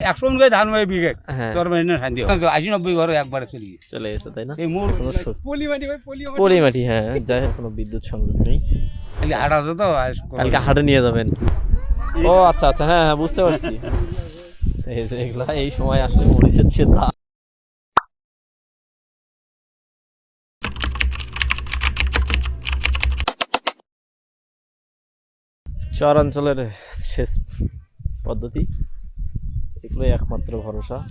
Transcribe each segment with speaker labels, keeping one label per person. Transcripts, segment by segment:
Speaker 1: একশো মন করে ধান মারে বিঘে।
Speaker 2: হ্যাঁ।
Speaker 1: চর মারি না শান্তি হবে। আশি নব্বই ঘর একবারে চলে গেছে
Speaker 2: চলে গেছে তাই না?
Speaker 1: এই মোর
Speaker 2: কোনো
Speaker 1: পলি মাটি ভাই পলি মাটি।
Speaker 2: হ্যাঁ যাই হোক কোনো বিদ্যুৎ সংযোগ নেই।
Speaker 1: হাট আছে তো
Speaker 2: কালকে হাটে নিয়ে যাবেন। ও আচ্ছা আচ্ছা হ্যাঁ হ্যাঁ বুঝতে পারছি। এই যে এগুলা এই সময় আসলে মরিচের চেয়ে দাম চরাঞ্চলের সেচ পদ্ধতি। এগুলোই একমাত্র ভরসা।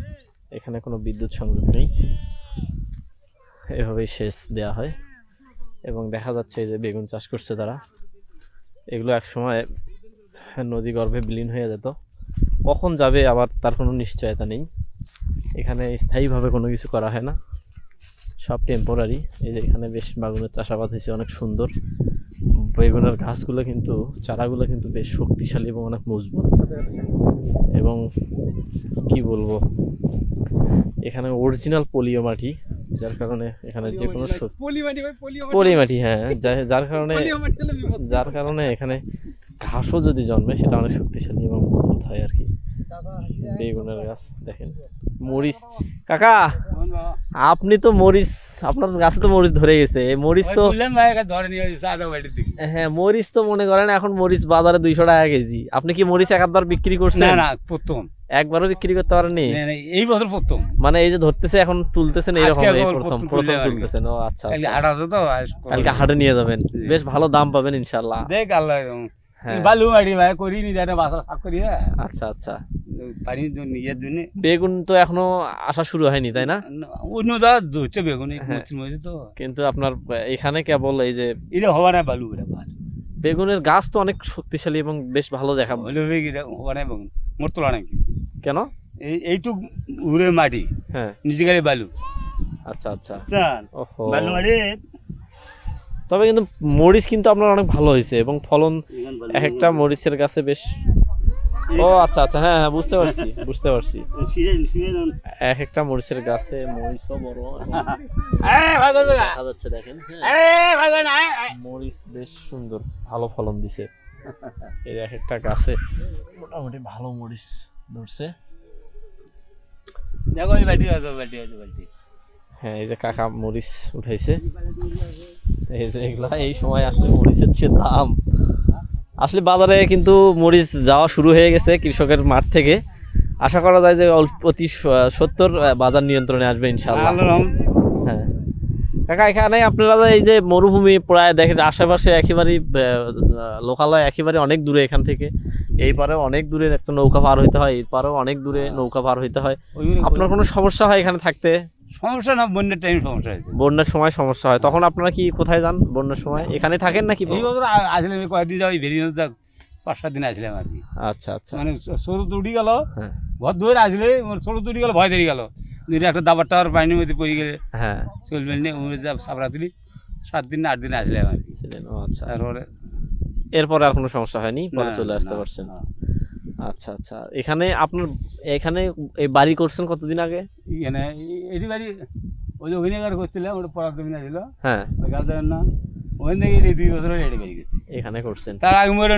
Speaker 2: এখানে কোনো বিদ্যুৎ সংযোগ নেই। এভাবেই সেচ দেওয়া হয়। এবং দেখা যাচ্ছে যে বেগুন চাষ করছে তারা। এগুলো এক সময় নদী গর্ভে বিলীন হয়ে যেত। কখন যাবে আবার তার কোনো নিশ্চয়তা নেই। এখানে স্থায়ীভাবে কোনো কিছু করা হয় না। সব টেম্পোরারি এই যে এখানে বেশ বাগুনের চাষাবাদ হয়েছে, অনেক সুন্দর। বেগুনের ঘাসগুলো কিন্তু চারাগুলো কিন্তু বেশ শক্তিশালী এবং অনেক মজবুত। এবং কি বলব এখানে অরিজিনাল পলিও মাটি যার কারণে এখানে যে কোনো
Speaker 1: পলি মাটি
Speaker 2: হ্যাঁ যার কারণে। যার কারণে এখানে ঘাসও যদি জন্মে সেটা অনেক শক্তিশালী এবং মজবুত হয় আর কি। বেগুনের গাছ দেখেন। মরিচ কাকা আপনি তো মরিচ আপনার গাছে তো মরিচ ধরে গেছে মরিচ তো হ্যাঁ মরিচ তো মনে করেন এখন মরিচ বাজারে দুইশো টাকা কেজি। আপনি কি মরিচ একবার বিক্রি করছেন?
Speaker 1: না না প্রথম।
Speaker 2: একবারও বিক্রি করতে পারেননি?
Speaker 1: এই বছর প্রথম।
Speaker 2: মানে এই যে ধরতেছে এখন তুলতেছেন এইরকম প্রথম
Speaker 1: প্রথম।
Speaker 2: তুলতেছেন। ও আচ্ছা
Speaker 1: খালি
Speaker 2: আচ্ছা।
Speaker 1: হাট
Speaker 2: কালকে নিয়ে যাবেন। বেশ ভালো দাম পাবেন ইনশাল্লাহ
Speaker 1: দেখ আল্লাহ। বালু মাটি ভাই করি নি দেয় বাসা সাফ করি
Speaker 2: আচ্ছা আচ্ছা।
Speaker 1: পানি তো জন্য
Speaker 2: বেগুন তো এখনও আসা শুরু হয়নি তাই না?
Speaker 1: অন্য দা ধরছে বেগুন এই। মসজিদ মসজিদ তো।
Speaker 2: কিন্তু আপনার এখানে কেবল এই যে
Speaker 1: এটা হওয়া না বালু
Speaker 2: বেগুনের গাছ তো অনেক শক্তিশালী এবং বেশ ভালো দেখা
Speaker 1: হওয়া না বেগুন? মোর তোলা নাকি
Speaker 2: কেন?
Speaker 1: এই এইটুক উড়ে মাটি।
Speaker 2: হ্যাঁ।
Speaker 1: নিচে গেলে বালু।
Speaker 2: আচ্ছা আচ্ছা।
Speaker 1: বালু মাটি
Speaker 2: তবে কিন্তু মরিচ কিন্তু আপনার অনেক ভালো হয়েছে এবং ফলন এক একটা মরিচের গাছে বেশ ও আচ্ছা আচ্ছা হ্যাঁ হ্যাঁ বুঝতে পারছি বুঝতে পারছি। এক একটা মরিচের গাছে মরিচও বড়। দেখা যাচ্ছে দেখেন হ্যাঁ। মরিচ বেশ সুন্দর ভালো ফলন দিছে। এই এক একটা গাছে মোটামুটি ভালো মরিচ ধরছে।
Speaker 1: দেখো এই বাটি আছে বাটি আছে বাটি
Speaker 2: হ্যাঁ এই যে কাকা মরিচ উঠাইছে। এই যে এগুলা এই সময় আসলে মরিচের যে দাম। আসলে বাজারে কিন্তু মরিচ যাওয়া শুরু হয়ে গেছে কৃষকের মাঠ থেকে। আশা করা যায় যে অল্প অতি সত্তর বাজার নিয়ন্ত্রণে আসবে ইনশাল্লাহ হ্যাঁ। কাকা এখানে আপনারা এই যে মরুভূমি প্রায় দেখেন আশেপাশে একেবারেই লোকালয় একেবারে অনেক দূরে এখান থেকে। এই পারেও অনেক দূরে একটা নৌকা পার হইতে হয় এই পারেও অনেক দূরে নৌকা পার হইতে হয়। আপনার কোনো সমস্যা হয় এখানে থাকতে?
Speaker 1: সমস্যা না বন্যার টাইম সমস্যা হয়েছে।
Speaker 2: বন্যার সময় সমস্যা হয়। তখন আপনারা কি কোথায় যান বন্যার সময়? এখানে থাকেন নাকি
Speaker 1: এই বছর আ- আসলে আমি কয়েকদিন যাই বেরিয়ে যাক পাঁচ সাত দিন আসলাম আর কি।
Speaker 2: আচ্ছা আচ্ছা।
Speaker 1: মানে সরু তুটি গেল
Speaker 2: হ্যাঁ।
Speaker 1: ভর ধরে আসলে সরু তুটি গেল ভয় ধরে গেল। যদি একটা দাবার টাবার পানির মধ্যে পড়ে গেলে
Speaker 2: হ্যাঁ।
Speaker 1: চলবে না উমরে যা সাবরা তুলি সাত দিন না আট দিন আসলাম আর কি।
Speaker 2: আচ্ছা।
Speaker 1: তারপরে
Speaker 2: এরপরে আর কোনো সমস্যা হয়নি? পরে চলে আসতে পারছেন।
Speaker 1: না।
Speaker 2: আচ্ছা আচ্ছা। এখানে আপনার এখানে এই বাড়ি করছেন কতদিন আগে?
Speaker 1: এখানে এটি বাড়ি ওই যে অভিনয় করছিলাম ওটা জমি ছিল।
Speaker 2: হ্যাঁ।
Speaker 1: গাছ না ওখান থেকে এই দুই বছর এটি বাড়ি গেছি
Speaker 2: এখানে করছেন।
Speaker 1: তার আগে মরে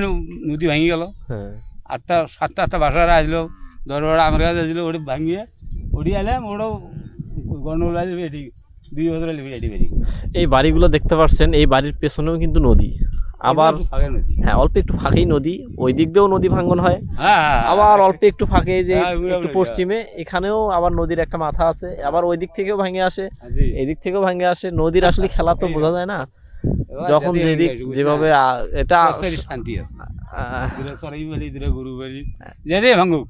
Speaker 1: নদী ভেঙে গেল।
Speaker 2: হ্যাঁ।
Speaker 1: আটটা সাতটা আটটা বাসারা আসলো। দরবার আমার কাছে আসলো ওটি ভাঙিয়ে ওটি এলাম ওটাও গন্ডগোল আসবে এটি দুই বছর এটি বেরিয়ে
Speaker 2: এই বাড়িগুলো দেখতে পাচ্ছেন এই বাড়ির পেছনেও কিন্তু নদী। আবার হ্যাঁ অল্প একটু ফাঁকেই নদী। ওই দিক দিয়েও নদী ভাঙ্গন হয়।
Speaker 1: হ্যাঁ হ্যাঁ,
Speaker 2: আবার অল্প একটু ফাঁকে যে
Speaker 1: হ্যাঁ,
Speaker 2: একটু পশ্চিমে এখানেও আবার নদীর একটা মাথা আছে। আবার ওই দিক থেকেও ভাঙে আসে।
Speaker 1: হ্যাঁ, জি।
Speaker 2: এদিক থেকেও ভাঙে আসে। নদীর আসলে খেলা তো বোঝা যায় না। যখন যেদিক যেভাবে এটা
Speaker 1: শান্তি আছে। যেতে ভাঙুক।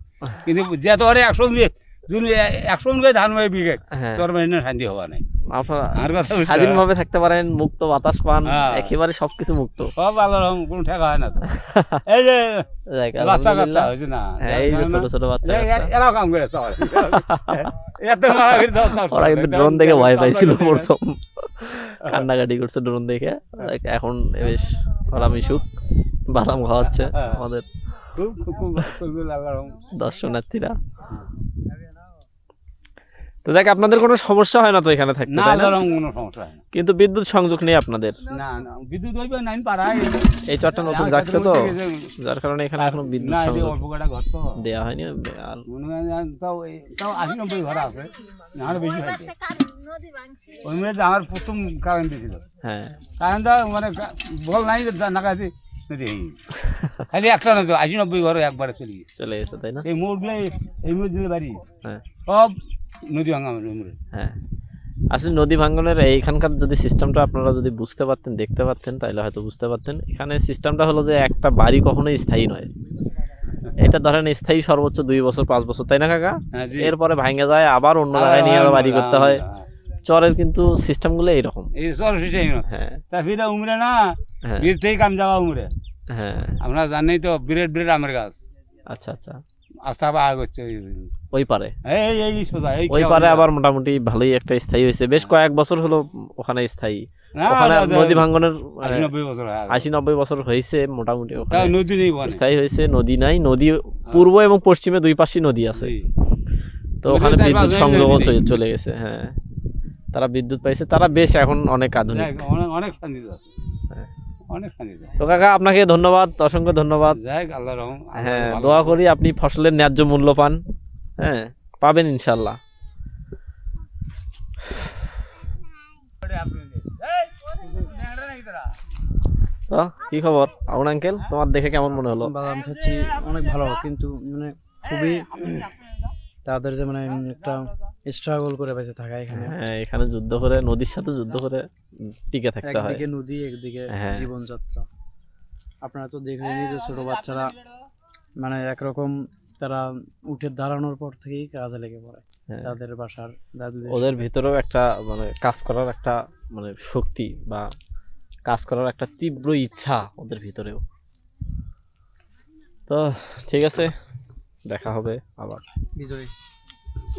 Speaker 1: কিন্তু যে তো আরে একশো মিনিট একশো করে ধান মারে বিঘে
Speaker 2: হ্যাঁ।
Speaker 1: চর মারি শান্তি হওয়া নাই।
Speaker 2: আপনারা
Speaker 1: আর কথা বুঝছ?
Speaker 2: স্বাধীনভাবে থাকতে পারেন মুক্ত বাতাস পান
Speaker 1: হ্যাঁ।
Speaker 2: একেবারে সবকিছু মুক্ত।
Speaker 1: সব আল্লাহ রহম কোনো ঠেকা হয় না এই যে বাচ্চা কাচ্চা হয়েছে না।
Speaker 2: এই যে ছোট ছোট বাচ্চা
Speaker 1: এ-
Speaker 2: কাচ্চা।
Speaker 1: এ- এরাও কাম করে চল। এত মারা করে দাও, দাও,
Speaker 2: ওরা কিন্তু ড্রোন দেখে ভয় পাইছিল প্রথম। কান্নাকাটি করছে ড্রোন দেখে। এখন বেশ ওরা মিশুক বাদাম খাওয়াচ্ছে। আমাদের দর্শনার্থীরা। তো দেখ আপনাদের কোনো সমস্যা হয় না তো এখানে থাকতে
Speaker 1: না
Speaker 2: তাই না?
Speaker 1: কোনো সমস্যা হয় না।
Speaker 2: কিন্তু বিদ্যুৎ সংযোগ নেই আপনাদের।
Speaker 1: না না বিদ্যুৎ হইবে নাইন পাড়ায়।
Speaker 2: এই চরটা নতুন যাচ্ছে তো যার কারণে এখানে এখনও বিদ্যুৎ
Speaker 1: না এই
Speaker 2: সংযোগ
Speaker 1: অল্প কটা ঘর তো।
Speaker 2: দেওয়া হয়নি আর
Speaker 1: মনে তাও তাও আশি নব্বই ঘর আছে না আরও বেশি হয়েছে ওই মেয়েতে আমার প্রথম কারেন্ট দিয়েছিল
Speaker 2: হ্যাঁ।
Speaker 1: কারেন্টটা মানে বল নাই নদী হয়ে খালি একটা আশি নব্বই ঘর একবারে চলে গেছে
Speaker 2: চলে গেছে তাই না?
Speaker 1: এই মোড়গুলো এই মোড় দিলে বাড়ি।
Speaker 2: হ্যাঁ।
Speaker 1: সব নদী ভাঙা
Speaker 2: হ্যাঁ। আসলে নদী ভাঙ্গনের এইখানকার যদি সিস্টেমটা আপনারা যদি বুঝতে পারতেন দেখতে পারতেন তাহলে হয়তো বুঝতে পারতেন। এখানে সিস্টেমটা হলো যে একটা বাড়ি কখনোই স্থায়ী নয়। এটা ধরেন স্থায়ী সর্বোচ্চ দুই বছর পাঁচ বছর তাই না কাকা?
Speaker 1: হ্যাঁ
Speaker 2: এরপরে ভাঙে যায় আবার অন্য জায়গায় নিয়ে আবার বাড়ি করতে হয়। চরের কিন্তু সিস্টেমগুলো এইরকম।
Speaker 1: এই সর শেষে
Speaker 2: হ্যাঁ।
Speaker 1: উমরে না
Speaker 2: হ্যাঁ।
Speaker 1: বীর থেকে কাম যাওয়া উমরে।
Speaker 2: হ্যাঁ।
Speaker 1: আপনারা জানেই তো বিরাট বিরাট আমের গাছ।
Speaker 2: আচ্ছা আচ্ছা।
Speaker 1: আস্থা বা হচ্ছে ওই-
Speaker 2: ওই পারে।
Speaker 1: এই এই সোজা এই
Speaker 2: ওই পারে আবার মোটামুটি ভালোই একটা স্থায়ী হয়েছে। বেশ কয়েক বছর হলো ওখানে স্থায়ী। ওখানে
Speaker 1: না, না,
Speaker 2: নদী ভাঙ্গনের
Speaker 1: আশি নব্বই বছর হয়ে
Speaker 2: হয়েছে মোটামুটি ওখানে।
Speaker 1: নদী নেই
Speaker 2: স্থায়ী হয়েছে নদী নাই। নদী পূর্ব এবং পশ্চিমে দুই পাশে নদী আছে। তো ওখানে বিদ্যুৎ
Speaker 1: নদী
Speaker 2: সংযোগও চলে- গেছে হ্যাঁ। তারা বিদ্যুৎ পাইছে। তারা বেশ এখন অনেক আধুনিক।
Speaker 1: অনেক অনেক শান্তি আছে।
Speaker 2: হ্যাঁ।
Speaker 1: অনেক
Speaker 2: তো কাকা আপনাকে ধন্যবাদ অসংখ্য ধন্যবাদ।
Speaker 1: যাই আল্লাহ রহম
Speaker 2: হ্যাঁ দোয়া করি আপনি ফসলের ন্যায্য মূল্য পান হ্যাঁ পাবেন ইনশাল্লাহ তো কি খবর? আউন আঙ্কেল তোমার দেখে কেমন মনে হলো?
Speaker 3: বাদাম খাচ্ছি অনেক ভালো কিন্তু মানে খুবই তাদের যে মানে একটা স্ট্রাগল করে বেঁচে থাকা এখানে।
Speaker 2: হ্যাঁ এখানে যুদ্ধ করে নদীর সাথে যুদ্ধ করে টিকে থাকতে হয়।
Speaker 3: একদিকে নদী একদিকে
Speaker 2: হ্যাঁ।
Speaker 3: জীবনযাত্রা। আপনারা তো দেখলেনই যে ছোট বাচ্চারা মানে একরকম তারা উঠে দাঁড়ানোর পর থেকেই কাজে লেগে পড়ে।
Speaker 2: হ্যাঁ।
Speaker 3: তাদের বাসার দাদুদের
Speaker 2: ওদের ভিতরেও একটা মানে কাজ করার একটা মানে শক্তি বা কাজ করার একটা তীব্র ইচ্ছা ওদের ভিতরেও। তো ঠিক আছে দেখা হবে আবার।
Speaker 3: বিজয়।